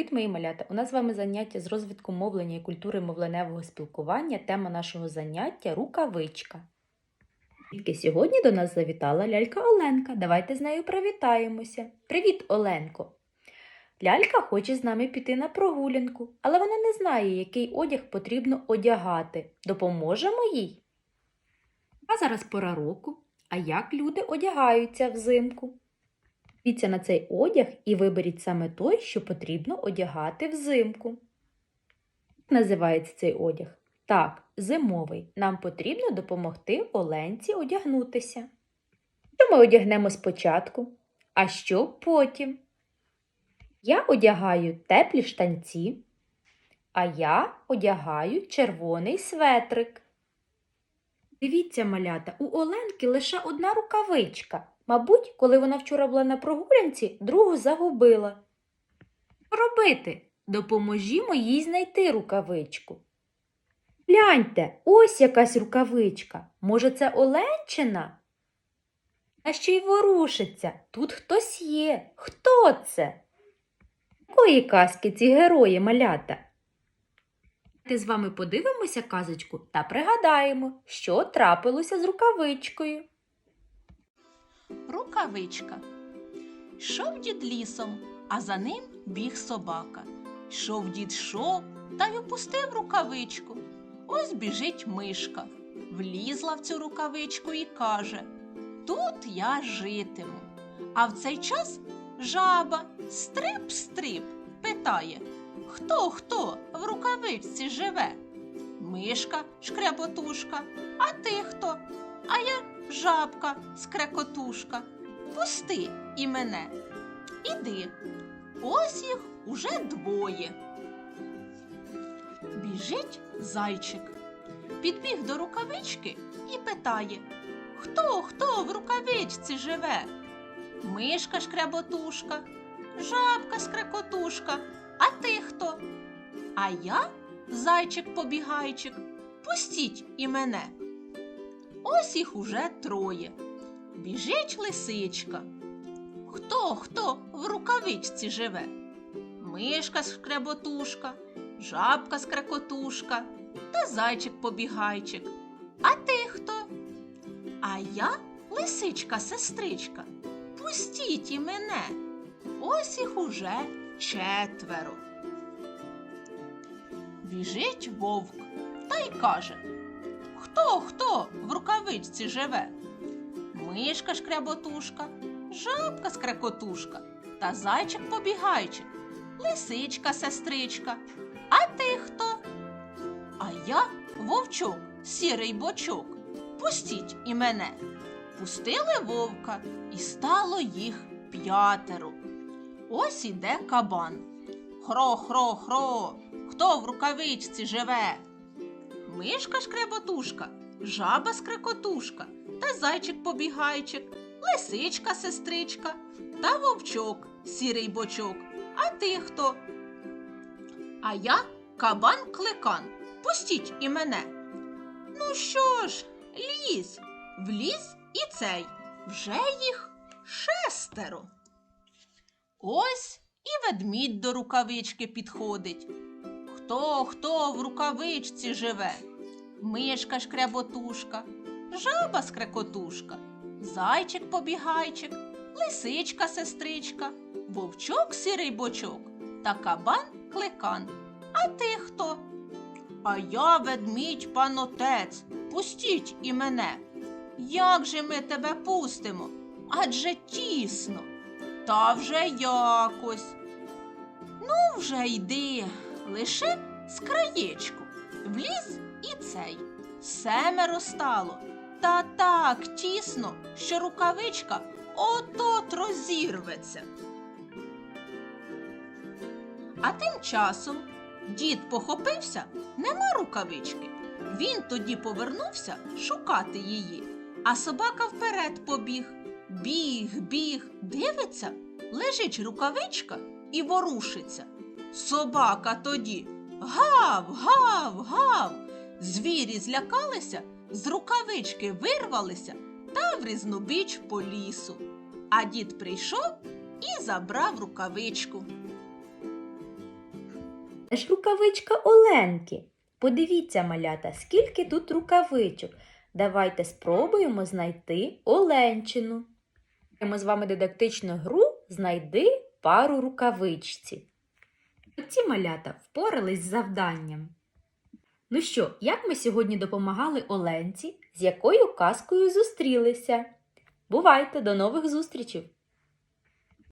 Привіт, мої малята! У нас з вами заняття з розвитку мовлення і культури мовленевого спілкування. Тема нашого заняття рукавичка. Тільки сьогодні до нас завітала лялька Оленка. Давайте з нею привітаємося. Привіт, Оленко! Лялька хоче з нами піти на прогулянку, але вона не знає, який одяг потрібно одягати. Допоможемо їй. А зараз пора року. А як люди одягаються взимку? Дивіться на цей одяг і виберіть саме той, що потрібно одягати взимку. Як називається цей одяг? Так, зимовий. Нам потрібно допомогти Оленці одягнутися. Що ми одягнемо спочатку? А що потім? Я одягаю теплі штанці, а я одягаю червоний светрик. Дивіться, малята, у Оленки лише одна рукавичка. Мабуть, коли вона вчора була на прогулянці, другу загубила. Робити? Допоможімо їй знайти рукавичку. Гляньте, ось якась рукавичка. Може, це Оленчина? А ще й ворушиться. Тут хтось є. Хто це? Якої казки ці герої малята? Ти з вами подивимося казочку та пригадаємо, що трапилося з рукавичкою. Рукавичка. Йшов дід лісом, а за ним біг собака. Йшов дід шов та й опустив рукавичку. Ось біжить мишка. Влізла в цю рукавичку і каже Тут я житиму. А в цей час жаба стрип-стрип питає Хто хто в рукавичці живе? Мишка шкряботушка, а ти хто? А я жабка скрекотушка. Пусти і мене. Іди. Ось їх уже двоє. Біжить зайчик. Підбіг до рукавички і питає Хто хто в рукавичці живе? Мишка шкряботушка, жабка скрекотушка, а ти хто? А я зайчик побігайчик. Пустіть і мене. Ось їх уже троє. Біжить лисичка. Хто хто в рукавичці живе? Мишка скреботушка, жабка скрекотушка та зайчик побігайчик. А ти хто? А я лисичка сестричка. Пустіть і мене. Ось їх уже четверо. Біжить вовк та й каже Хто хто в рукавичці живе? Мишка шкряботушка, жабка скрекотушка та зайчик побігайчик, лисичка сестричка. А ти хто? А я вовчок, сірий бочок. Пустіть і мене. Пустили вовка, і стало їх п'ятеро. Ось іде кабан. Хро-хро-хро, хто в рукавичці живе? Мишка шкреботушка, жаба скрекотушка та зайчик побігайчик, лисичка сестричка та вовчок, сірий бочок. А ти хто? А я кабан кликан. Пустіть і мене. Ну що ж, лізь, вліз і цей. Вже їх шестеро. Ось і ведмідь до рукавички підходить. Хто хто в рукавичці живе? Мишка шкряботушка, жаба скрекотушка, зайчик побігайчик, лисичка сестричка, вовчок сірий бочок та кабан кликан. А ти хто? А я ведмідь панотець. Пустіть і мене. Як же ми тебе пустимо? Адже тісно. Та вже якось. Ну, вже йди, лише з краєчку. Вліз і цей. Семеро стало. Та так тісно, що рукавичка от-от розірветься. А тим часом дід похопився, нема рукавички. Він тоді повернувся шукати її, а собака вперед побіг. Біг, біг, дивиться, лежить рукавичка і ворушиться. Собака тоді гав, гав, гав. Звірі злякалися, з рукавички вирвалися та в різнобіч по лісу. А дід прийшов і забрав рукавичку. Ж рукавичка Оленки. Подивіться, малята, скільки тут рукавичок. Давайте спробуємо знайти Оленчину. Ми з вами дидактичну гру знайди пару рукавичці. Ці малята впорались з завданням. Ну що, як ми сьогодні допомагали Оленці, з якою казкою зустрілися? Бувайте, до нових зустрічей!